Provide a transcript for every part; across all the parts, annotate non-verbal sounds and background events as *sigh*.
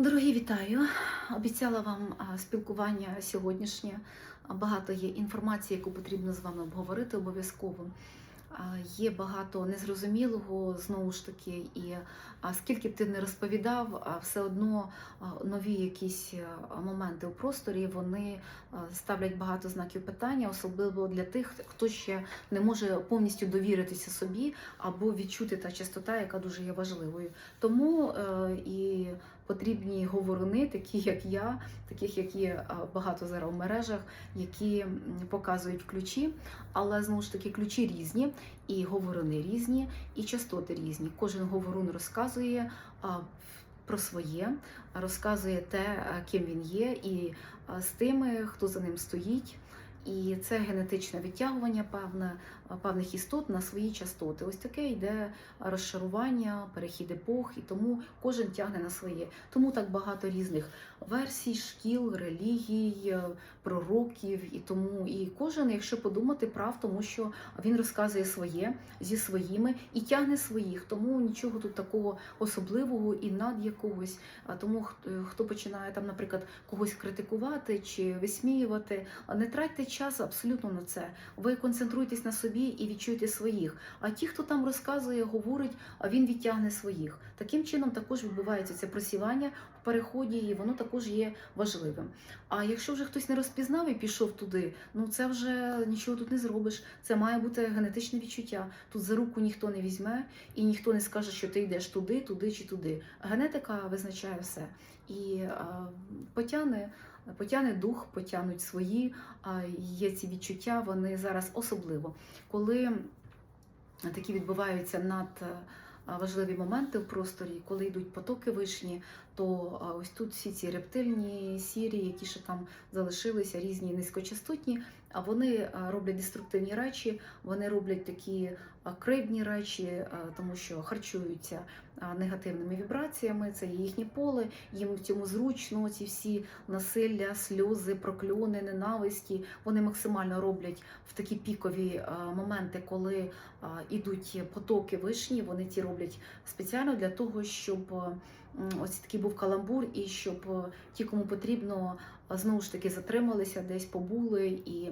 Дорогі, вітаю! Обіцяла вам спілкування сьогоднішнє. Багато є інформації, яку потрібно з вами обговорити обов'язково. Є багато незрозумілого знову ж таки, і скільки б ти не розповідав, все одно нові якісь моменти у просторі вони ставлять багато знаків питання, особливо для тих, хто ще не може повністю довіритися собі або відчути та частота, яка дуже є важливою. Тому е, і потрібні говоруни, такі як я, таких як є багато зараз в мережах, які показують ключі, але знову ж таки ключі різні, і говоруни різні, і частоти різні. Кожен говорун розказує. Про своє розказує те, ким він є, і з тими, хто за ним стоїть. І це генетичне відтягування певне, певних істот на свої частоти. Ось таке йде розшарування, перехід епох, і тому кожен тягне на своє. Тому так багато різних версій, шкіл, релігій, е, пророків, і тому і кожен, якщо подумати, прав, тому що він розказує своє зі своїми і тягне своїх. Тому нічого тут такого особливого і над якогось. Тому хто, хто починає там, наприклад, когось критикувати чи висміювати, не тратьте час абсолютно на це. Ви концентруйтесь на собі і відчуйте своїх. А ті, хто там розказує, говорить, а він відтягне своїх. Таким чином також відбувається це просівання переході, і воно також є важливим. А якщо вже хтось не розпізнав і пішов туди, ну це вже нічого тут не зробиш. Це має бути генетичне відчуття. Тут за руку ніхто не візьме і ніхто не скаже, що ти йдеш туди, туди чи туди. Генетика визначає все. І а, потягне. Потягне дух, потягнуть свої, є ці відчуття, вони зараз особливо. Коли такі відбуваються над важливі моменти в просторі, коли йдуть потоки вишні, то ось тут всі ці рептильні сірі, які ще там залишилися, різні низькочастотні, а вони роблять деструктивні речі, вони роблять такі кривдні речі, тому що харчуються негативними вібраціями, це є їхнє поле, їм в цьому зручно, ці всі насилля, сльози, прокльони, ненависті, вони максимально роблять в такі пікові моменти, коли а, ідуть потоки вишні, вони ті роблять спеціально для того, щоб ось такий був каламбур, і щоб ті, кому потрібно, знову ж таки затрималися, десь побули і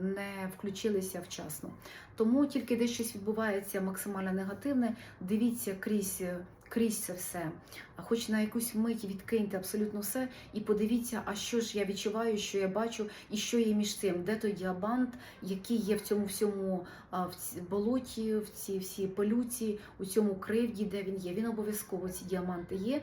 не включилися вчасно. Тому тільки десь щось відбувається максимально негативне, дивіться крізь. Крізь це все, хоч на якусь мить відкиньте абсолютно все і подивіться, а що ж я відчуваю, що я бачу, і що є між цим, де той діамант, який є в цьому всьому в болоті, в цій всій пилюці, у цьому кривді, де він є. Він обов'язково ці діаманти є.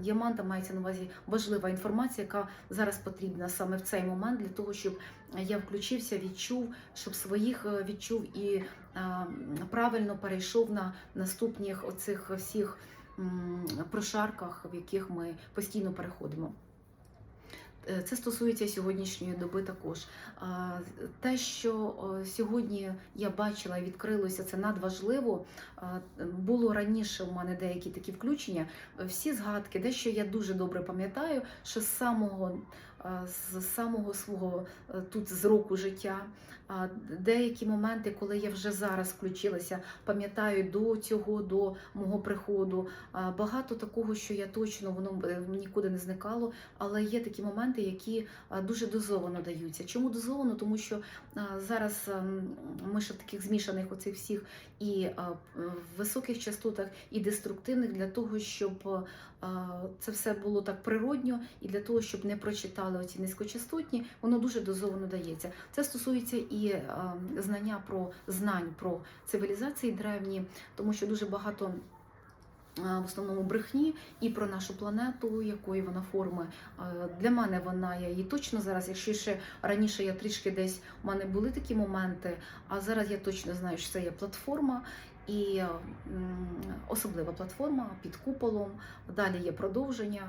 Діаманта мається на увазі важлива інформація, яка зараз потрібна саме в цей момент для того, щоб я включився, відчув, щоб своїх е, відчув і правильно перейшов на наступних оцих всіх прошарках, в яких ми постійно переходимо. Е, Це стосується сьогоднішньої доби також. Те, що сьогодні я бачила і відкрилося, це надважливо. Було раніше у мене деякі такі включення. Всі згадки, дещо я дуже добре пам'ятаю, що з самого, з самого свого е, тут з року життя. Деякі моменти, коли я вже зараз включилася, пам'ятаю до цього, до мого приходу. Багато такого, що я точно воно е, нікуди не зникало, але є такі моменти, які дуже дозовано даються. Чому дозовано? Тому що зараз ми ще таких змішаних оцих всіх і в високих частотах, і деструктивних для того, щоб це все було так природньо, і для того, щоб не прочитали оці низькочастотні, воно дуже дозовано дається. Це стосується і знання про знань про цивілізації древні, тому що дуже багато. В основному брехні і про нашу планету, якої вона форми. Для мене вона є і точно зараз, якщо ще раніше я трішки десь у мене були такі моменти, а зараз я точно знаю, що це є платформа. І особлива платформа під куполом. Далі є продовження.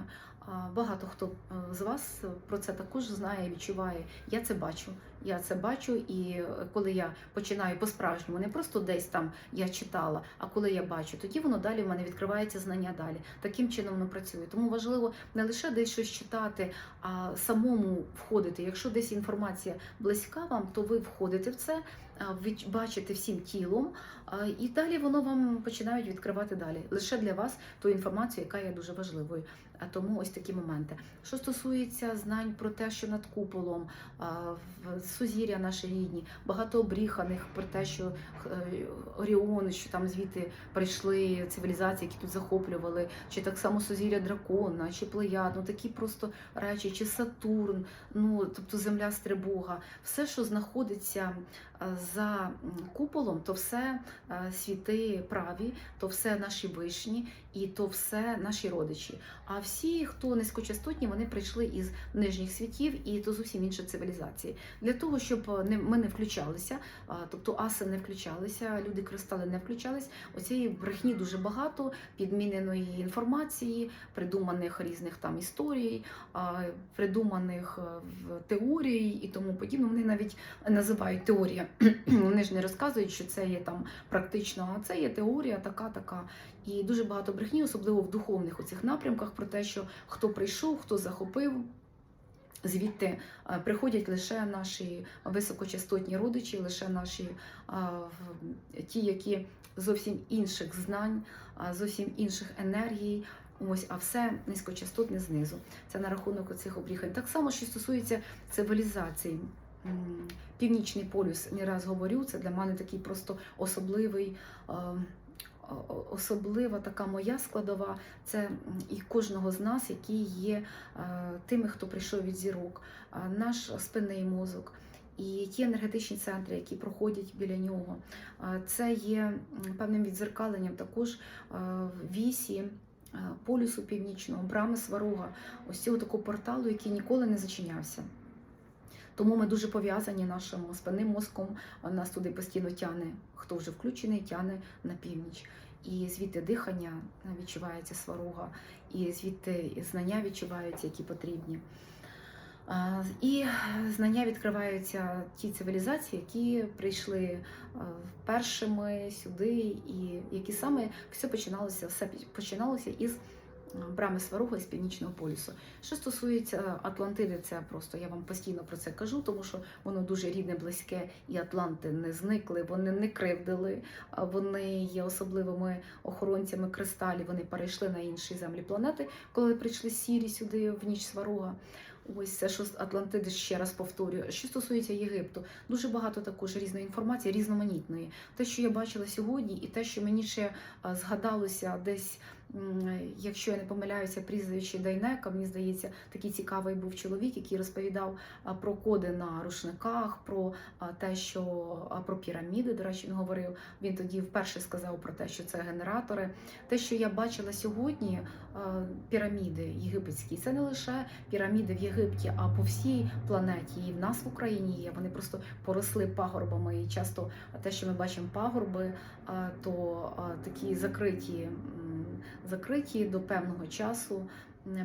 Багато хто е, з вас про це також знає, відчуває. Я це бачу. Я це бачу, і е, коли я починаю по-справжньому, не просто десь там я читала, а коли я бачу, тоді воно далі в мене відкривається знання далі. Таким чином воно працює. Тому важливо не лише десь щось читати, а самому входити. Якщо десь інформація близька вам, то ви входите в це, бачите всім тілом, і далі воно вам починають відкривати далі. Лише для вас ту інформацію, яка є дуже важливою. А Тому ось такі моменти. Що стосується знань про те, що над куполом в сузір'я наші рідні, багато обріханих про те, що Оріони, Оріон, що там звідти прийшли цивілізації, які тут захоплювали, чи так само сузір'я дракона, чи плеяд, ну такі просто речі, чи Сатурн, ну тобто земля Стрибога, все, що знаходиться е, за куполом, то все е, світи праві, то все наші вишні і то все наші родичі. А всі, хто низькочастотні, вони прийшли із нижніх світів і то зовсім інші цивілізації. Для того, щоб е, ми не включалися, тобто аси не включалися, люди кристали не включались. Оцієї брехні дуже багато, підміненої інформації, придуманих різних там історій, придуманих е, в теорій і тому подібне. Вони навіть називають теорія. *clears throat* Вони ж не розказують, що це є там практично, а це є теорія, така, така. І дуже багато брехні, особливо в духовних оцих напрямках, про те, що хто прийшов, хто захопив. Звідти е, приходять лише наші високочастотні родичі, лише наші ті, які зовсім інших знань, зовсім інших енергій. Ось, а все низькочастотне знизу. Це на рахунок цих обріхань. Так само, що стосується цивілізації. Північний полюс, не раз говорю, це для мене такий просто особливий. особлива така моя складова це і кожного з нас, які є тими, хто прийшов від зірок, наш спинний мозок. І ті енергетичні центри, які проходять біля нього, це є певним відзеркаленням також вісі полюсу північного, брами сварога, ось цього такого порталу, який ніколи не зачинявся. Тому ми дуже пов'язані нашим спинним мозком. Нас туди постійно тяне, хто вже включений, тяне на північ. І звідти дихання відчувається сварога, і звідти знання відчуваються, які потрібні. І знання відкриваються ті цивілізації, які прийшли першими сюди, і які саме все починалося, все починалося із брами Сварога із північного полюсу. Що стосується Атлантиди, це просто я вам постійно про це кажу, тому що воно дуже рідне, близьке, і Атланти не зникли, вони не кривдили, вони є особливими охоронцями кристалів. Вони перейшли на інші землі планети, коли прийшли сірі сюди в ніч Сварога. Ось це що Атлантиди ще раз повторюю. Що стосується Єгипту, дуже багато також різної інформації, різноманітної. Те, що я бачила сьогодні, і те, що мені ще згадалося десь, якщо я не помиляюся, прізвище Дайнека, мені здається, такий цікавий був чоловік, який розповідав про коди на рушниках, про те, що про піраміди. До речі, він говорив. Він тоді вперше сказав про те, що це генератори. Те, що я бачила сьогодні, піраміди єгипетські, це не лише піраміди в Єгипті, а по всій планеті. І в нас в Україні є. Вони просто поросли пагорбами. І часто те, що ми бачимо пагорби, то такі закриті, закриті до певного часу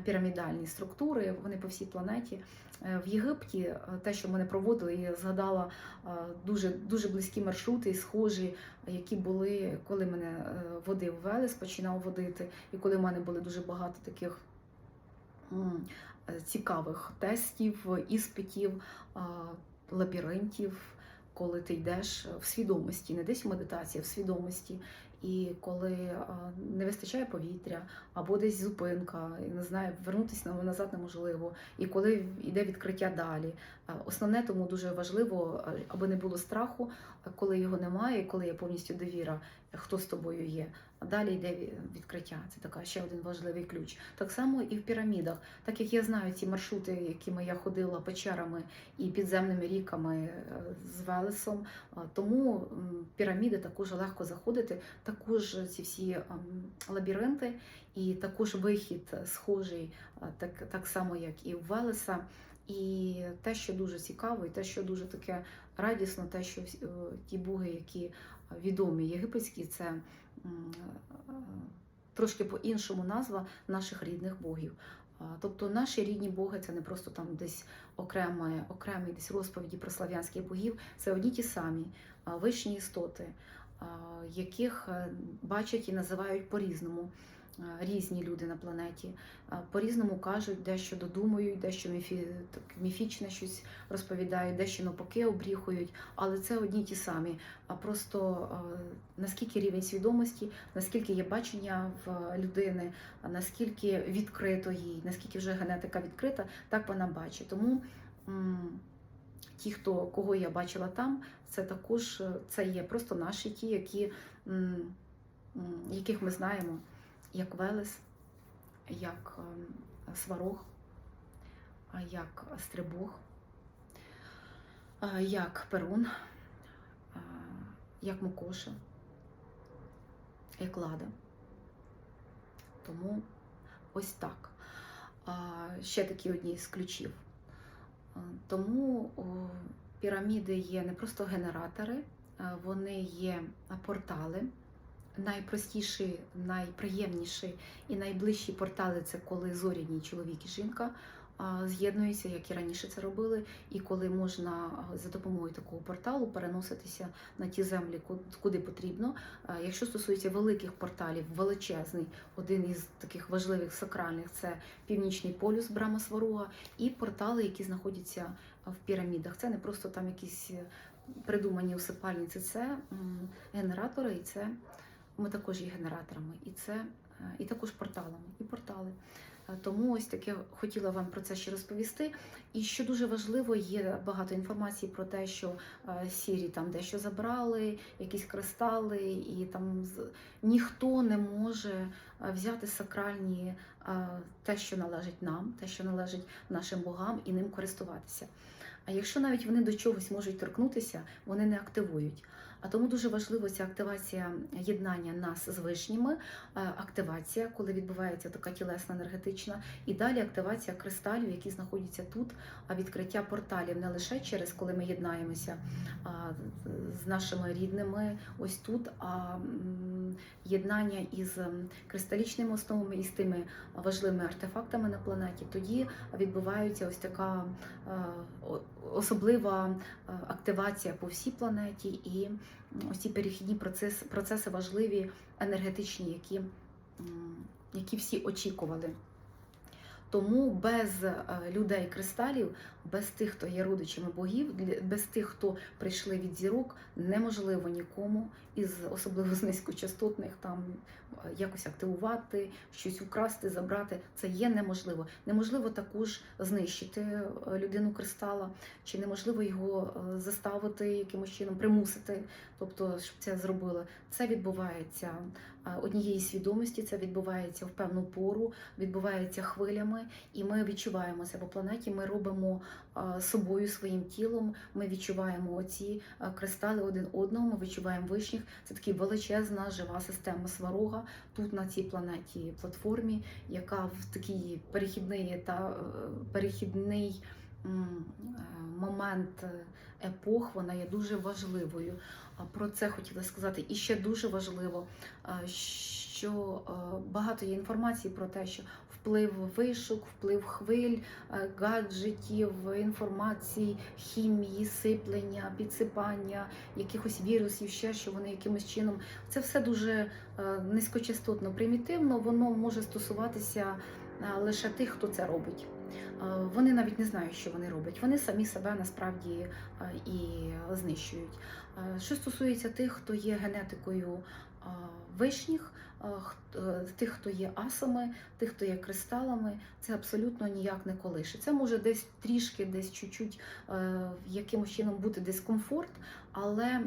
пірамідальні структури. Вони по всій планеті. Е, В Єгипті е, те, що ми не проводили, я згадала е, дуже дуже близькі маршрути, і схожі, які були, коли мене водив Велес, починав водити, і коли в мене були дуже багато таких цікавих тестів, іспитів, лабіринтів, коли ти йдеш в свідомості, не десь в медитації, а в свідомості. І коли не вистачає повітря, або десь зупинка, і не знаю, вернутися назад неможливо. І коли йде відкриття далі. Основне тому дуже важливо, аби не було страху, коли його немає, коли є повністю довіра, хто з тобою є. А далі йде відкриття. Це така ще один важливий ключ. Так само і в пірамідах. Так як я знаю ці маршрути, якими я ходила печерами і підземними ріками е, з Велесом, тому піраміди також легко заходити. Також ці всі ем, лабіринти, і також вихід схожий, так, так само, як і в Велеса. І те, що дуже цікаво, і те, що дуже таке радісно, те, що ті боги, які відомі єгипетські, це е, трошки по-іншому назва наших рідних богів. Тобто наші рідні боги це не просто там десь окремі, окремі десь розповіді про слав'янських богів, це одні ті самі вищі істоти, яких е, бачать і називають по-різному. Е, різні люди на планеті. Е, По-різному кажуть, дещо додумують, дещо міфі, так, міфічне щось розповідають, дещо навпаки обріхують, але це одні й ті самі. А просто е, наскільки рівень свідомості, наскільки є бачення в людини, наскільки відкрито їй, наскільки вже генетика відкрита, так вона бачить. Тому ті, хто кого я бачила там, це також це є просто наші ті, які, яких ми знаємо, як Велес, як ем, Сварог, як Стрибог, як Перун, як Мукоша, як Лада. Тому ось так. Ще такі одні з ключів. Тому піраміди є не просто генератори, вони є портали. Найпростіші, найприємніші і найближчі портали це коли зоряні чоловік і жінка з'єднуються, як і раніше це робили, і коли можна за допомогою такого порталу переноситися на ті землі, ку- куди потрібно. Якщо стосується великих порталів, величезний, один із таких важливих сакральних це північний полюс Брама Сварога, і портали, які знаходяться в пірамідах. Це не просто там якісь е, придумані усипальниці, це генератори, і це ми також є генераторами, і це е, і також порталами, і портали. Е, Тому ось таке хотіла вам про це ще розповісти. І що дуже важливо, є багато інформації про те, що е, сірі там дещо забрали, якісь кристали, і там ніхто не може е, взяти сакральні е, те, що належить нам, те, що належить нашим богам, і ним користуватися. А якщо навіть вони до чогось можуть торкнутися, вони не активують. А тому дуже важливо ця активація єднання нас з вишніми, е, активація, коли відбувається така тілесна енергетична, і далі активація кристалів, які знаходяться тут, а відкриття порталів не лише через коли ми єднаємося з нашими рідними ось тут, а єднання із кристалічними основами і з тими важливими артефактами на планеті, тоді відбувається ось така е, особлива е, активація по всій планеті, і ось ці перехідні процеси, процеси важливі, енергетичні, які, які всі очікували. Тому без е, людей кристалів, без тих, хто є родичами богів, без тих, хто прийшли від зірок, неможливо нікому із особливо з низькочастотних там е, якось активувати, щось украсти, забрати. Це є неможливо. Неможливо також знищити е, людину кристала, чи неможливо його заставити якимось чином, примусити, тобто, щоб це зробили. Це відбувається однієї свідомості, це відбувається в певну пору, відбувається хвилями, і ми відчуваємо це по планеті. Ми робимо е, собою своїм тілом. Ми відчуваємо оці е, кристали один одного. Ми відчуваємо вишніх. Це така величезна жива система сварога тут на цій планеті платформі, яка в такий перехідний та е, перехідний е, момент е, епох вона є дуже важливою. Про це хотіла сказати. І ще дуже важливо, е, що е, багато є інформації про те, що вплив вишук, вплив хвиль, е, гаджетів, інформації, хімії, сиплення, підсипання, якихось вірусів, ще що вони якимось чином. Це все дуже е, низькочастотно, примітивно. Воно може стосуватися е, лише тих, хто це робить. Е, Вони навіть не знають, що вони роблять. Вони самі себе насправді е, і знищують. Е, Що стосується тих, хто є генетикою вишніх, тих, хто є асами, тих, хто є кристалами, це абсолютно ніяк не колише. Це може десь трішки, десь чуть-чуть е, якимось чином бути дискомфорт, але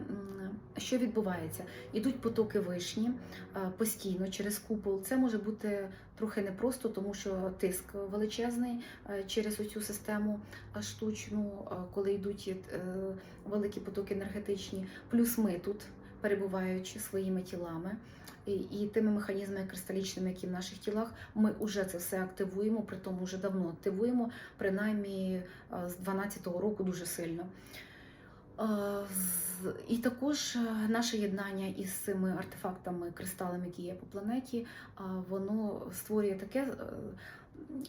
що відбувається? Ідуть потоки вишні е, постійно через купол. Це може бути трохи непросто, тому що тиск величезний е, через оцю систему е, штучну, е, коли йдуть е, великі потоки енергетичні. Плюс ми тут, перебуваючи своїми тілами. І, і тими механізмами кристалічними, які в наших тілах, ми вже це все активуємо, при тому вже давно активуємо, принаймні е, з 12-го року дуже сильно. Е, І також е, наше єднання із цими артефактами, кристалами, які є по планеті, воно створює таке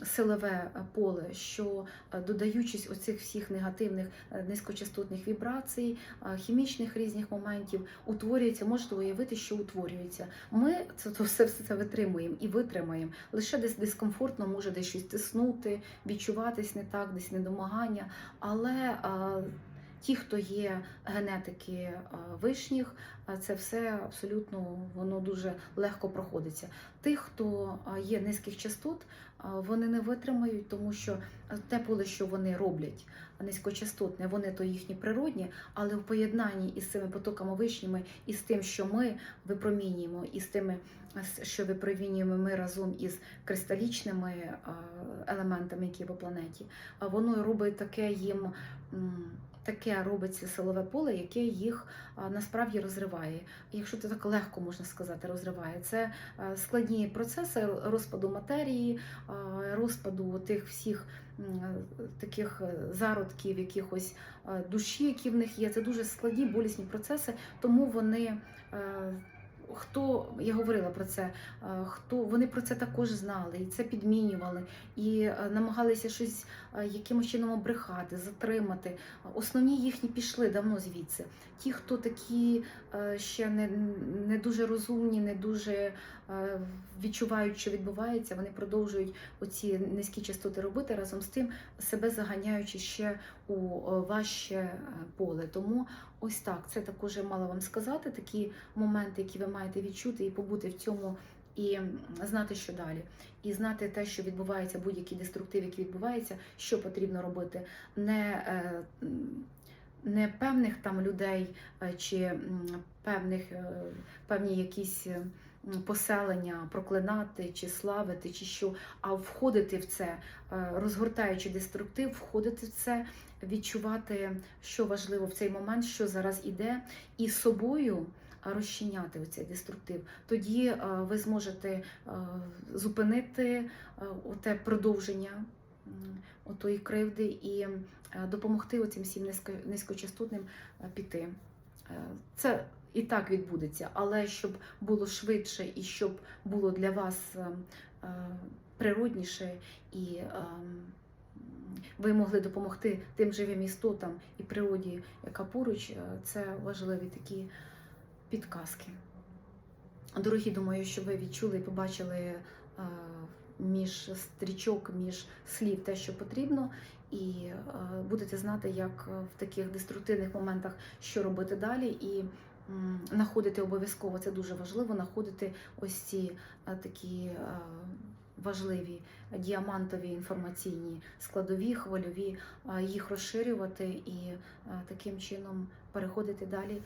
силове е, поле, що е, додаючись оцих всіх негативних е, низькочастотних вібрацій, хімічних різних моментів, утворюється, можете уявити, що утворюється. Ми це то все, все це витримуємо і витримаємо. Лише десь дискомфортно може десь щось тиснути, відчуватись не так, десь недомагання. Але ті, хто є генетики вишніх, це все абсолютно воно дуже легко проходиться. Тих, хто є низьких частот, вони не витримають, тому що те поле, що вони роблять, низькочастотне, вони то їхні природні, але в поєднанні із цими потоками вишніми, і з тим, що ми випромінюємо, і з тими, що випромінюємо ми разом із кристалічними елементами, які по планеті, воно робить таке їм. Таке робиться силове поле, яке їх насправді розриває. Якщо це так легко можна сказати, розриває. Це е, складні процеси розпаду матерії, розпаду тих всіх е, таких е, зародків, якихось душі, які в них є. Це дуже складні, болісні процеси, тому вони. Хто я говорила про це, е, хто вони про це також знали і це підмінювали, і е, намагалися щось е, якимось чином обрехати, затримати. Основні їхні пішли давно звідси. Ті, хто такі ще не, не дуже розумні, не дуже відчувають, що відбувається, вони продовжують оці низькі частоти робити разом з тим, себе заганяючи ще у е, важче е, поле. Тому ось так, це також я мала вам сказати. Такі моменти, які ви маєте відчути і побути в цьому. І знати, що далі, і знати те, що відбувається, будь-який деструктив, який відбувається, що потрібно робити, не, е, не певних там людей чи певних певні якісь поселення проклинати чи славити, чи що, а входити в це, е, розгортаючи деструктив, входити в це, відчувати, що важливо в цей момент, що зараз іде, і собою розчиняти оцей деструктив. Тоді е, ви зможете е, зупинити е, оте продовження отої кривди і допомогти оцим всім низько- низькочастотним піти. Е, Це і так відбудеться, але щоб було швидше і щоб було для вас е, е, природніше і ви могли допомогти тим живим істотам і природі, яка поруч, це важливі такі підказки. Дорогі, думаю, що ви відчули і побачили між стрічок, між слів те, що потрібно, і е, будете знати, як е, в таких деструктивних моментах що робити далі. І знаходити обов'язково це дуже важливо. знаходити ось ці е, такі важливі діамантові інформаційні складові, хвильові, їх розширювати і таким чином переходити далі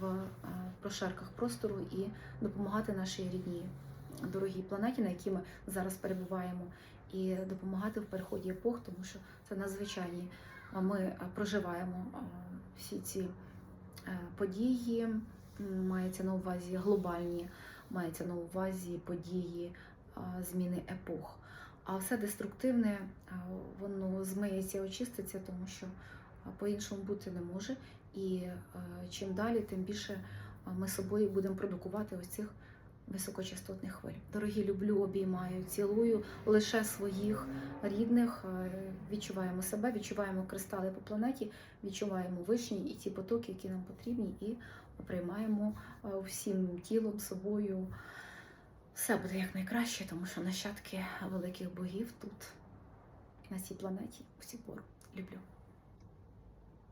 в прошарках простору і допомагати нашій рідній дорогій планеті, на якій ми зараз перебуваємо, і допомагати в переході епох, тому що це надзвичайні. Ми проживаємо всі ці події, мається на увазі глобальні, мається на увазі події зміни епох. А все деструктивне, воно змиється, очиститься, тому що по-іншому бути не може. І чим далі, тим більше ми собою будемо продукувати ось цих високочастотних хвиль. Дорогі, люблю, обіймаю, цілую лише своїх рідних. е, Відчуваємо себе, відчуваємо кристали по планеті, відчуваємо вишні і ті потоки, які нам потрібні, і приймаємо е, всім тілом, собою. Все буде якнайкраще, тому що нащадки великих богів тут, на цій планеті, всі пору. Люблю.